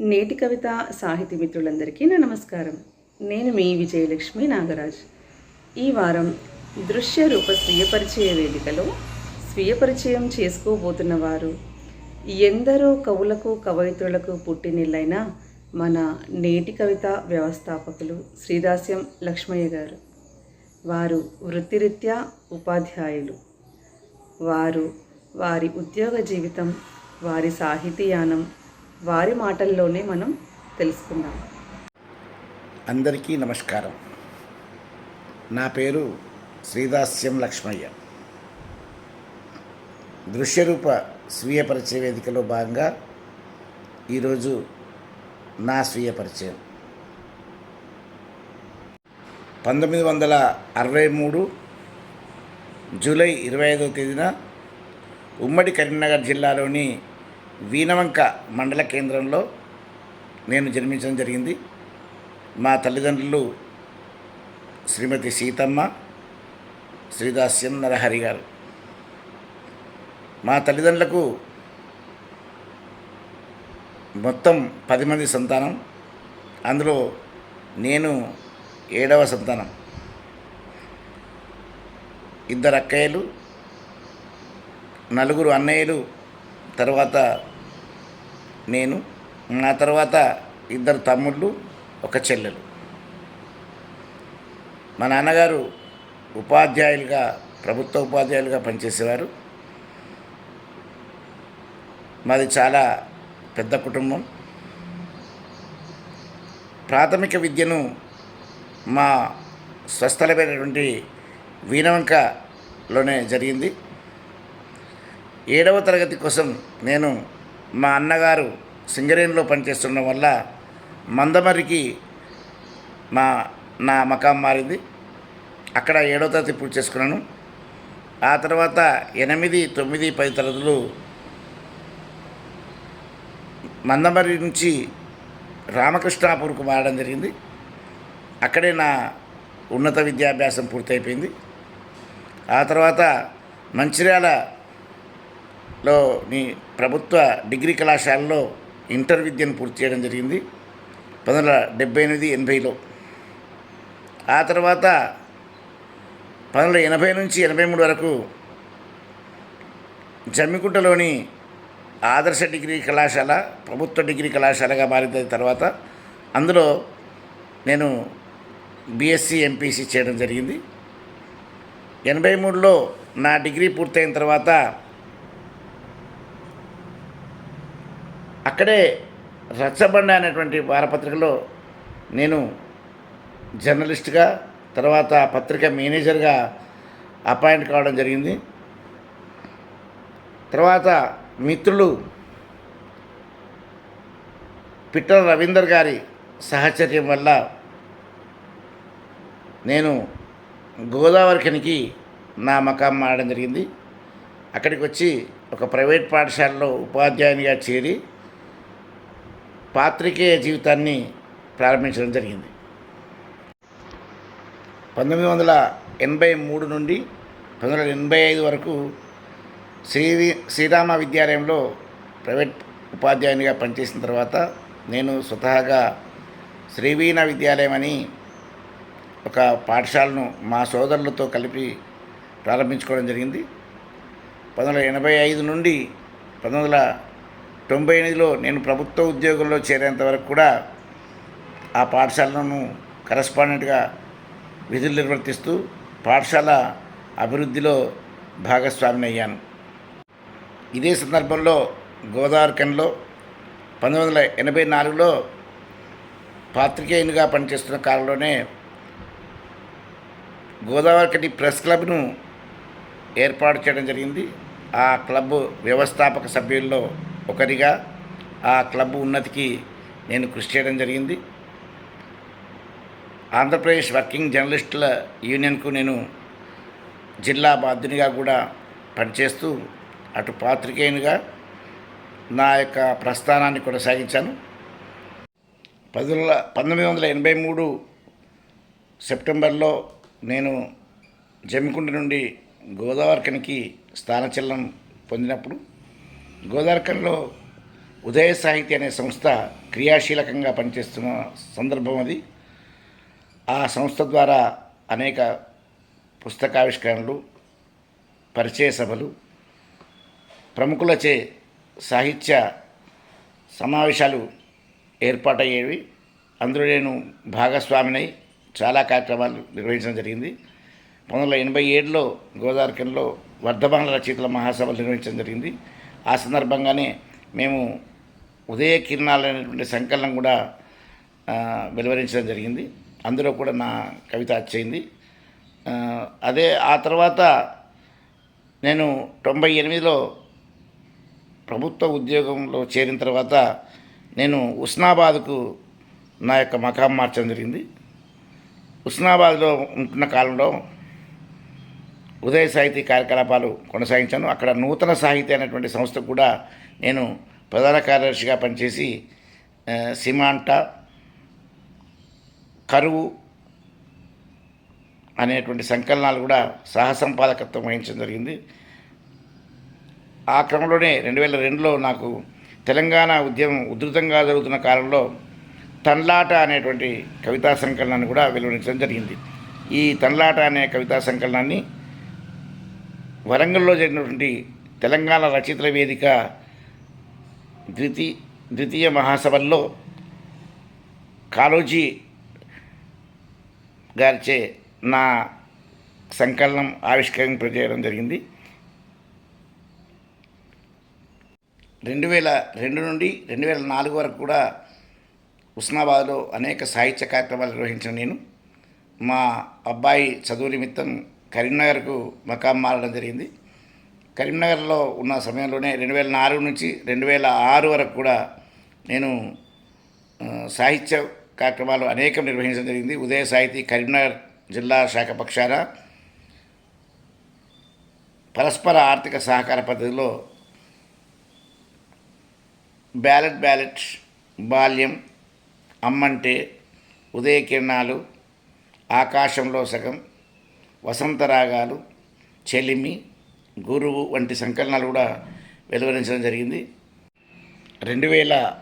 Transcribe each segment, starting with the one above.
నేటి కవిత సాహితీ మిత్రులందరికీ నా నమస్కారం. నేను మీ విజయలక్ష్మి నాగరాజ్. ఈ వారం దృశ్య రూప స్వీయ పరిచయ వేదికలో స్వీయ పరిచయం చేసుకోబోతున్న వారు ఎందరో కవులకు కవయిత్రులకు పుట్టినిల్లైన మన నేటి కవిత వ్యవస్థాపకులు శ్రీదాస్యం లక్ష్మయ్య గారు. వారు వృత్తిరీత్యా ఉపాధ్యాయులు. వారు వారి ఉద్యోగ జీవితం వారి సాహితీయానం వారి మాటల్లోనే మనం తెలుసుకుందాం. అందరికీ నమస్కారం. నా పేరు శ్రీదాస్యం లక్ష్మయ్య. దృశ్యరూప స్వీయ పరిచయ వేదికలో భాగంగా ఈరోజు నా స్వీయ పరిచయం. పంతొమ్మిది వందల అరవై మూడు జూలై ఇరవై ఐదవ తేదీన ఉమ్మడి కరీంనగర్ జిల్లాలోని వీనవంక మండల కేంద్రంలో నేను జన్మించడం జరిగింది. మా తల్లిదండ్రులు శ్రీమతి సీతమ్మ శ్రీదాస్యం నరహరి గారు. మా తల్లిదండ్రులకు మొత్తం పది మంది సంతానం. అందులో నేను ఏడవ సంతానం. ఇద్దరు అక్కయ్యలు నలుగురు అన్నయ్యలు తర్వాత నేను నా తర్వాత ఇద్దరు తమ్ముళ్ళు ఒక చెల్లెలు. మా నాన్నగారు ఉపాధ్యాయులుగా ప్రభుత్వ ఉపాధ్యాయులుగా పనిచేసేవారు. మాది చాలా పెద్ద కుటుంబం. ప్రాథమిక విద్యను మా స్వస్థలమైనటువంటి వీణవంకలోనే జరిగింది. ఏడవ తరగతి కోసం నేను మా అన్నగారు సింగరేణిలో పనిచేస్తుండడం వల్ల మందమరికి మా నా మకాం మారింది. అక్కడ ఏడవ తరగతి పూర్తి చేసుకున్నాను. ఆ తర్వాత ఎనిమిది తొమ్మిది పది తరగతులు మందమరి నుంచి రామకృష్ణాపూర్కు మారడం జరిగింది. అక్కడే నా ఉన్నత విద్యాభ్యాసం పూర్తయిపోయింది. ఆ తర్వాత మంచిర్యాల లో నీ ప్రభుత్వ డిగ్రీ కళాశాలలో ఇంటర్ విద్యను పూర్తి చేయడం జరిగింది. పంతొమ్మిది వందల డెబ్బై ఎనిమిది ఎనభైలో. ఆ తర్వాత పంతొమ్మిది వందల ఎనభై నుంచి ఎనభై మూడు వరకు జమ్మికుంటలోని ఆదర్శ డిగ్రీ కళాశాల ప్రభుత్వ డిగ్రీ కళాశాలగా మారిన తర్వాత అందులో నేను బీఎస్సీ ఎంపీసీ చేయడం జరిగింది. ఎనభై మూడులో నా డిగ్రీ పూర్తయిన తర్వాత అక్కడే రచ్చబండ అనేటువంటి వారపత్రికలో నేను జర్నలిస్ట్గా తర్వాత పత్రిక మేనేజర్గా అపాయింట్ కావడం జరిగింది. తర్వాత మిత్రులు పిట్టల రవీందర్ గారి సహచర్యం వల్ల నేను గోదావరిఖనికి నా మకాం మారడం జరిగింది. అక్కడికి వచ్చి ఒక ప్రైవేట్ పాఠశాలలో ఉపాధ్యాయునిగా చేరి పాత్రికేయ జీవితాన్ని ప్రారంభించడం జరిగింది. పంతొమ్మిది వందల ఎనభై మూడు నుండి పంతొమ్మిది వందల ఎనభై ఐదు వరకు శ్రీ శ్రీరామ విద్యాలయంలో ప్రైవేట్ ఉపాధ్యాయునిగా పనిచేసిన తర్వాత నేను స్వతహాగా శ్రీవీణ విద్యాలయం అని ఒక పాఠశాలను మా సోదరులతో కలిపి ప్రారంభించుకోవడం జరిగింది. పంతొమ్మిది వందల ఎనభై ఐదు నుండి పంతొమ్మిది వందల తొంభై ఎనిమిదిలో నేను ప్రభుత్వ ఉద్యోగంలో చేరేంత వరకు కూడా ఆ పాఠశాలను కరస్పాండెంట్గా విధులు నిర్వర్తిస్తూ పాఠశాల అభివృద్ధిలో భాగస్వామిని అయ్యాను. ఇదే సందర్భంలో గోదావరికంలో పంతొమ్మిది వందల ఎనభై నాలుగులో పాత్రికేయునిగా పనిచేస్తున్న కాలంలోనే గోదావరికటి ప్రెస్ క్లబ్ను ఏర్పాటు చేయడం జరిగింది. ఆ క్లబ్ వ్యవస్థాపక సభ్యుల్లో ఒకరిగా ఆ క్లబ్ ఉన్నతికి నేను కృషి చేయడం జరిగింది. ఆంధ్రప్రదేశ్ వర్కింగ్ జర్నలిస్టుల యూనియన్కు నేను జిల్లా బాధ్యునిగా కూడా పనిచేస్తూ అటు పాత్రికేయునిగా నా యొక్క ప్రస్థానాన్ని కొనసాగించాను. పది పంతొమ్మిది వందల ఎనభై మూడు సెప్టెంబర్లో నేను జమ్మికుంట నుండి గోదావరికనికి స్థానచలనం పొందినప్పుడు గోదార్కర్లో ఉదయ సాహిత్య అనే సంస్థ క్రియాశీలకంగా పనిచేస్తున్న సందర్భం అది. ఆ సంస్థ ద్వారా అనేక పుస్తకావిష్కరణలు పరిచయ సభలు ప్రముఖులచే సాహిత్య సమావేశాలు ఏర్పాటయ్యేవి. అందులో నేను భాగస్వామినై చాలా కార్యక్రమాలు నిర్వహించడం జరిగింది. పంతొమ్మిది వందల ఎనభై ఏడులో గోదావరికంలో వర్ధమాన రచయితల మహాసభలు నిర్వహించడం జరిగింది. ఆ సందర్భంగానే మేము ఉదయ కిరణాలు అనేటువంటి సంకలనం కూడా వెలువరించడం జరిగింది. అందులో కూడా నా కవిత వచ్చేయింది. అదే ఆ తర్వాత నేను తొంభై ఎనిమిదిలో ప్రభుత్వ ఉద్యోగంలో చేరిన తర్వాత నేను ఉస్నాబాద్కు నా యొక్క మకాం మార్చడం జరిగింది. ఉస్నాబాద్లో ఉంటున్న కాలంలో ఉదయ సాహితీ కార్యకలాపాలు కొనసాగించాను. అక్కడ నూతన సాహితీ అనేటువంటి సంస్థ కూడా నేను ప్రధాన కార్యదర్శిగా పనిచేసి సిమాంట కరువు అనేటువంటి సంకలనాలు కూడా సహసంపాదకత్వం వహించడం జరిగింది. ఆ క్రమంలోనే రెండు వేల రెండులో నాకు తెలంగాణ ఉద్యమం ఉధృతంగా జరుగుతున్న కాలంలో తన్లాట అనేటువంటి కవితా సంకలనాన్ని కూడా వెలువరించడం జరిగింది. ఈ తన్లాట అనే కవితా సంకలనాన్ని వరంగల్లో జరిగినటువంటి తెలంగాణ రచయితల వేదిక ద్వితీ ద్వితీయ మహాసభల్లో కాలోజీ గారిచే నా సంకలనం ఆవిష్కరింపజేయడం జరిగింది. రెండు వేల రెండు నుండి రెండు వేల నాలుగు వరకు కూడా ఉస్నాబాద్లో అనేక సాహిత్య కార్యక్రమాలు నిర్వహించిన నేను. మా అబ్బాయి చదువు నిమిత్తం కరీంనగర్కు మకాం మారడం జరిగింది. కరీంనగర్లో ఉన్న సమయంలోనే రెండు వేల నాలుగు నుంచి రెండు వేల ఆరు వరకు కూడా నేను సాహిత్య కార్యక్రమాలు అనేకం నిర్వహించడం జరిగింది. ఉదయ సాహితీ కరీంనగర్ జిల్లా శాఖ పక్షాన పరస్పర ఆర్థిక సహకార పద్ధతిలో బ్యాలెట్ బ్యాలెట్ బాల్యం అమ్మంటే ఉదయ కిరణాలు ఆకాశంలో సగం వసంత రాగాలు చెలిమి గురువు వంటి సంకలనాలు కూడా వెలువరించడం జరిగింది. రెండు వేల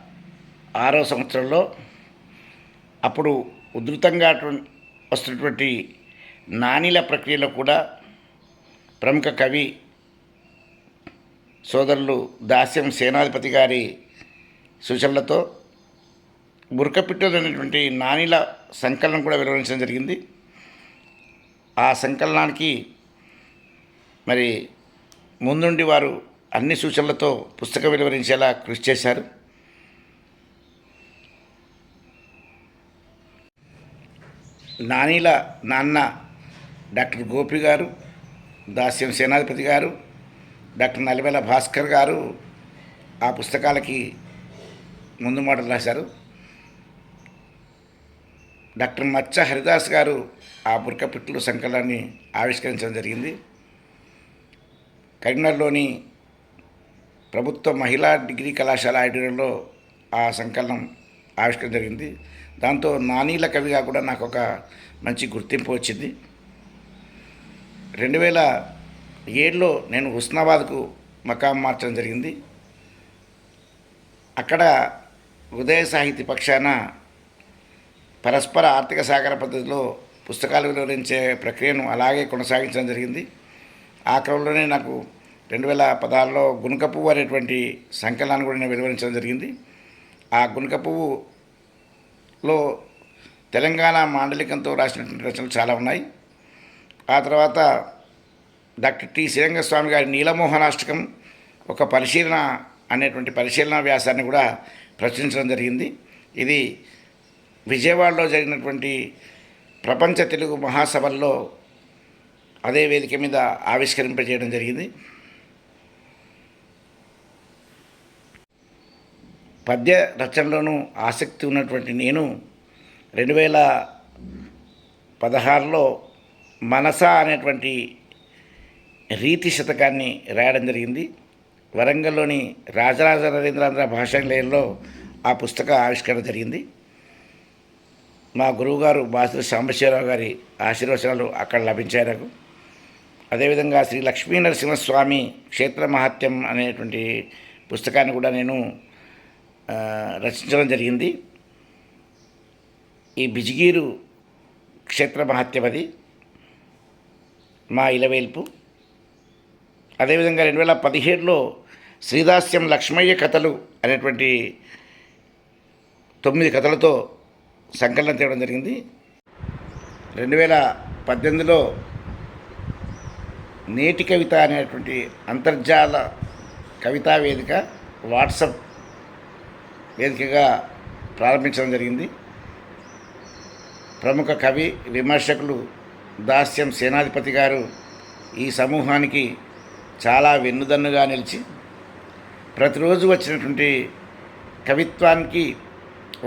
ఆరో సంవత్సరంలో అప్పుడు ఉధృతంగా వస్తున్నటువంటి నాణీల ప్రక్రియలో కూడా ప్రముఖ కవి సోదరులు దాస్యం సేనాధిపతి గారి సూచనలతో బురకపిట్టలు అనేటువంటి నాణీల సంకలనం కూడా వెలువరించడం జరిగింది. ఆ సంకలనానికి మరి ముందుండి వారు అన్ని సూచనలతో పుస్తకం వెలువరించేలా కృషి చేశారు. నానీల నాన్న డాక్టర్ గోపి గారు దాస్యం సేనాధిపతి గారు డాక్టర్ నలిమేల భాస్కర్ గారు ఆ పుస్తకాలకి ముందు మాటలు రాశారు. డాక్టర్ మచ్చ హరిదాస్ గారు ఆ బుర్కపిట్లు సంకలాన్ని ఆవిష్కరించడం జరిగింది. కరీంనగర్లోని ప్రభుత్వ మహిళా డిగ్రీ కళాశాల ఆడిటోరియంలో ఆ సంకలనం ఆవిష్కరణ జరిగింది. దాంతో నానీల కవిగా కూడా నాకు ఒక మంచి గుర్తింపు వచ్చింది. రెండు వేల ఏడులో నేను హుస్నాబాద్కు మకాం మార్చడం జరిగింది. అక్కడ ఉదయ సాహితీ పక్షాన పరస్పర ఆర్థిక సహకార పద్ధతిలో పుస్తకాలు వివరించే ప్రక్రియను అలాగే కొనసాగించడం జరిగింది. ఆ క్రమంలోనే నాకు రెండు వేల పదహారులో గునుక పువ్వు అనేటువంటి సంకలనాన్ని కూడా నేను వెలువరించడం జరిగింది. ఆ గునుక పువ్వులో తెలంగాణ మాండలికంతో రాసినటువంటి రచనలు చాలా ఉన్నాయి. ఆ తర్వాత డాక్టర్ టి. శ్రీరంగస్వామి గారి నీలమోహనాష్టకం ఒక పరిశీలన అనేటువంటి పరిశీలన వ్యాసాన్ని కూడా ప్రచురించడం జరిగింది. ఇది విజయవాడలో జరిగినటువంటి ప్రపంచ తెలుగు మహాసభల్లో అదే వేదిక మీద ఆవిష్కరింపజేయడం జరిగింది. పద్య రచనలోనూ ఆసక్తి ఉన్నటువంటి నేను రెండు వేల పదహారులో మనస అనేటువంటి రీతి శతకాన్ని రాయడం జరిగింది. వరంగల్లోని రాజరాజ నరేంద్రాంధ్ర భాషాలయంలో ఆ పుస్తక ఆవిష్కరణ జరిగింది. మా గురువుగారు బాసులు సాంబశివరావు గారి ఆశీర్వచనాలు అక్కడ లభించాయి నాకు. అదేవిధంగా శ్రీ లక్ష్మీ నరసింహస్వామి క్షేత్ర మహాత్యం అనేటువంటి పుస్తకాన్ని కూడా నేను రచించడం జరిగింది. ఈ బిజిగీరు క్షేత్ర మహత్యమది మా ఇలవేల్పు. అదేవిధంగా రెండు వేల పదిహేడులో శ్రీదాస్యం లక్ష్మయ్య కథలు అనేటువంటి తొమ్మిది కథలతో సంకలనం తేవడం జరిగింది. రెండు వేల పద్దెనిమిదిలో నేటి కవిత అనేటువంటి అంతర్జాల కవితా వేదిక వాట్సప్ వేదికగా ప్రారంభించడం జరిగింది. ప్రముఖ కవి విమర్శకులు దాస్యం సేనాధిపతి గారు ఈ సమూహానికి చాలా వెన్నుదన్నుగా నిలిచి ప్రతిరోజు వచ్చినటువంటి కవిత్వానికి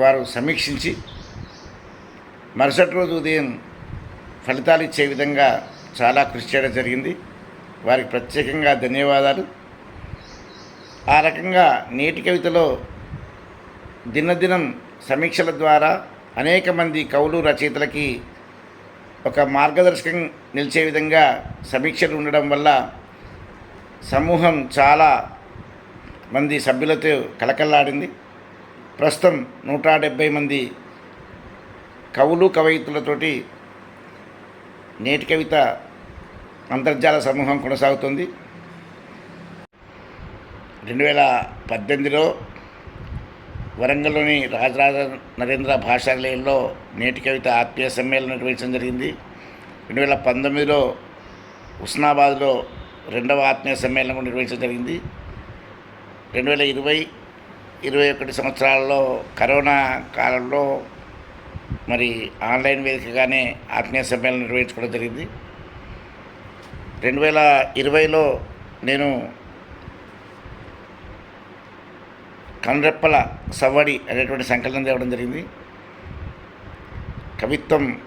వారు సమీక్షించి మరుసటి రోజు ఉదయం ఫలితాలు ఇచ్చే విధంగా చాలా కృషి చేయడం జరిగింది. వారికి ప్రత్యేకంగా ధన్యవాదాలు. ఆ రకంగా నేటి కవితలో దినదినం సమీక్షల ద్వారా అనేక మంది కవులు రచయితలకి ఒక మార్గదర్శకం నిలిచే విధంగా సమీక్షలు ఉండడం వల్ల సమూహం చాలా మంది సభ్యులతో కలకల్లాడింది ప్రస్తుతం నూట డెబ్భై మంది కవులు కవయితులతోటి నేటి కవిత అంతర్జాల సమూహం కొనసాగుతుంది. రెండు వేల పద్దెనిమిదిలో వరంగల్లోని రాజరాజ నరేంద్ర భాషాలయంలో నేటి కవిత ఆత్మీయ సమ్మేళనం నిర్వహించడం జరిగింది. రెండు వేల పంతొమ్మిదిలో ఉస్నాబాద్లో రెండవ ఆత్మీయ సమ్మేళనం నిర్వహించడం జరిగింది. రెండు వేల ఇరవై ఇరవై ఒకటి సంవత్సరాలలో కరోనా కాలంలో మరి ఆన్లైన్ వేదికగానే ఆత్మీయ సమ్మేళనం నిర్వహించుకోవడం జరిగింది. రెండు వేల ఇరవైలో నేను కన్రెప్పల సవ్వడి అనేటువంటి సంకలనం తేవడం జరిగింది. కవిత్వం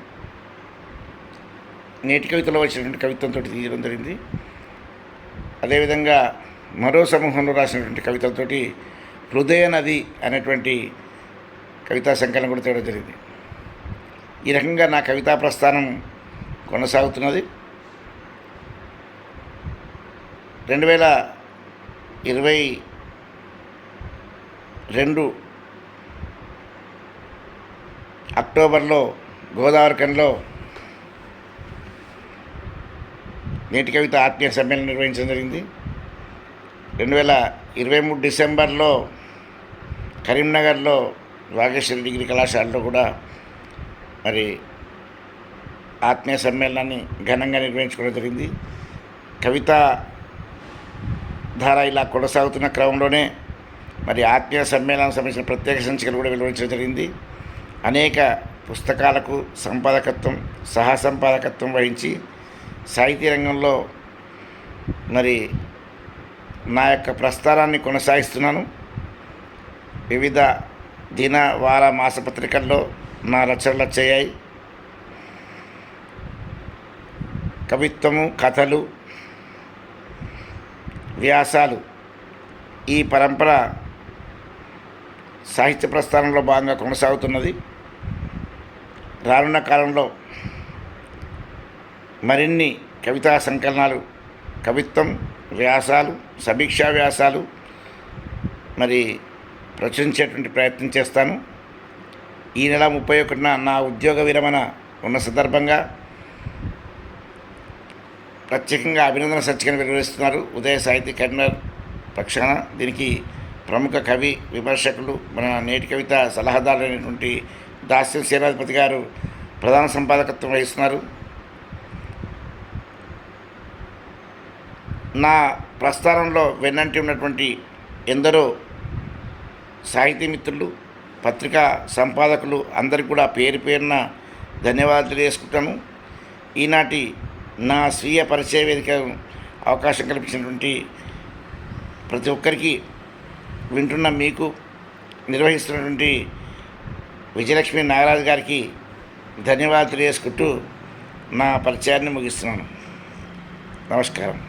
నేటి కవితలో వచ్చినటువంటి కవిత్వంతో తీయడం జరిగింది. అదేవిధంగా మరో సమూహంలో రాసినటువంటి కవితలతోటి హృదయ నది అనేటువంటి కవితా సంకలనం కూడా తేవడం జరిగింది. ఈ రకంగా నా కవితా ప్రస్థానం కొనసాగుతున్నది. రెండు వేల ఇరవై రెండు అక్టోబర్లో గోదావరికంలో నేటి కవిత ఆత్మీయ సమ్మేళనం నిర్వహించడం జరిగింది. రెండు వేల ఇరవై మూడు డిసెంబర్లో కరీంనగర్లో వాగేశ్వరి డిగ్రీ కళాశాలలో కూడా మరి ఆత్మీయ సమ్మేళనాన్ని ఘనంగా నిర్వహించుకోవడం జరిగింది. కవిత ధార ఇలా కొనసాగుతున్న క్రమంలోనే మరి ఆత్మీయ సమ్మేళనం సంబంధించిన ప్రత్యేక సంచికలు కూడా వెలువరించడం జరిగింది. అనేక పుస్తకాలకు సంపాదకత్వం సహా సంపాదకత్వం వహించి సాహితీ రంగంలో మరి నా యొక్క ప్రస్థానాన్ని కొనసాగిస్తున్నాను. వివిధ దిన వార మాసపత్రికల్లో నా రచనలు వచ్చాయి కవిత్వము కథలు వ్యాసాలు ఈ పరంపర సాహిత్య ప్రస్థానంలో భాగంగా కొనసాగుతున్నది. రానున్న కాలంలో మరిన్ని కవితా సంకలనాలు కవిత్వం వ్యాసాలు సమీక్షా వ్యాసాలు మరి ప్రచురించేటువంటి ప్రయత్నం చేస్తాను. ఈ నెల ముప్పై ఒకటిన నా ఉద్యోగ విరమణ ఉన్న సందర్భంగా ప్రత్యేకంగా అభినందన సంచికను వెలువరిస్తున్నారు ఉదయ సాహితీ కన్వీనర్ పక్షాన. దీనికి ప్రముఖ కవి విమర్శకులు మన నేటి కవిత సలహాదారులైనటువంటి దాస్యం సేనాధిపతి గారు ప్రధాన సంపాదకత్వం వహిస్తున్నారు. నా ప్రస్థానంలో వెన్నంటి ఉన్నటువంటి ఎందరో సాహితీ మిత్రులు పత్రికా సంపాదకులు అందరికీ కూడా పేరు పేరున ధన్యవాదాలు చేసుకుంటాను ఈనాటి నా స్వీయ పరిచయ వేదిక అవకాశం కల్పించినటువంటి ప్రతి ఒక్కరికి వింటున్న మీకు నిర్వహిస్తున్నటువంటి విజయలక్ష్మి నాగరాజు గారికి ధన్యవాదాలు తెలియజేసుకుంటూ నా పరిచయాన్ని ముగిస్తున్నాను. నమస్కారం.